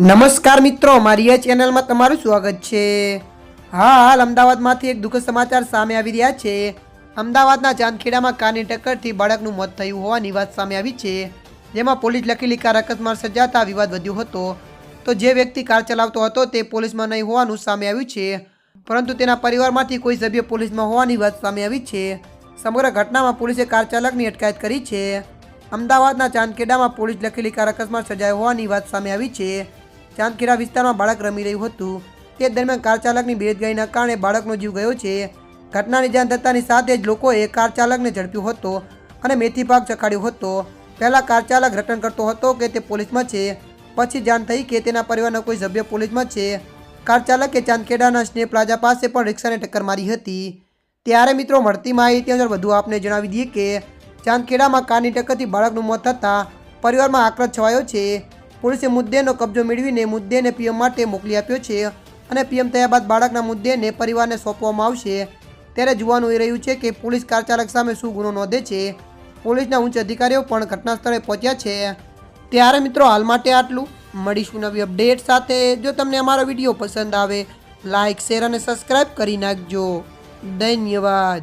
નમસ્કાર મિત્રો મારી આ ચેનલમાં તમારું સ્વાગત છે. હા, હાલ અમદાવાદમાંથી એક દુઃખદ સમાચાર સામે આવી રહ્યા છે. અમદાવાદના ચાંદખેડામાં કારની ટક્કરથી બાળકનું મોત થયું હોવાની વાત સામે આવી છે. જેમાં પોલીસ લખેલી કાર અકસ્માત સર્જાતા વિવાદ વધ્યો હતો. તો જે વ્યક્તિ કાર ચલાવતો હતો તે પોલીસમાં નહીં હોવાનું સામે આવ્યું છે. પરંતુ તેના પરિવારમાંથી કોઈ સભ્ય પોલીસમાં હોવાની વાત સામે આવી છે. સમગ્ર ઘટનામાં પોલીસે કાર ચાલકની અટકાયત કરી છે. અમદાવાદના ચાંદખેડામાં પોલીસ લખેલી કાર અકસ્માત સર્જાયો હોવાની વાત સામે આવી છે. ચાંદખેડા વિસ્તારમાં બાળક રમી રહ્યું હતું. તે દરમિયાન કાર ચાલકની બેદગાઈના કારણે બાળકનો જીવ ગયો છે. ઘટનાની જાણ થતાની સાથે જ લોકોએ કાર ચાલકને ઝડપ્યો હતો અને મેથી પાક ચખાડ્યો હતો. પહેલાં કાર ચાલક રટણ કરતો હતો કે તે પોલીસમાં છે. પછી જાણ થઈ કે તેના પરિવારના કોઈ સભ્ય પોલીસમાં છે. કાર ચાલકે ચાંદખેડાના સ્નેહ પ્લાઝા પાસે પણ રિક્ષાને ટક્કર મારી હતી. ત્યારે મિત્રો, મળતી માહિતી અનુસાર વધુ આપને જણાવી દઈએ કે ચાંદખેડામાં કારની ટક્કરથી બાળકનું મોત થતાં પરિવારમાં આક્રોશ છવાયો છે. પોલીસે મુદ્દેનો કબજો મેળવીને મુદ્દેને પીએમ માટે મોકલી આપ્યો છે અને પીએમ થયા બાદ બાળકના મુદ્દેને પરિવારને સોંપવામાં આવશે. ત્યારે જોવાનું એ રહ્યું છે કે પોલીસ કાર ચાલક સામે શું ગુનો નોંધે છે. પોલીસના ઉચ્ચ અધિકારીઓ પણ ઘટના સ્થળે પહોંચ્યા છે. ત્યારે મિત્રો હાલ માટે આટલું. મળીશું નવી અપડેટ સાથે. જો તમને અમારો વીડિયો પસંદ આવે લાઇક શેર અને સબસ્ક્રાઈબ કરી નાખજો. ધન્યવાદ.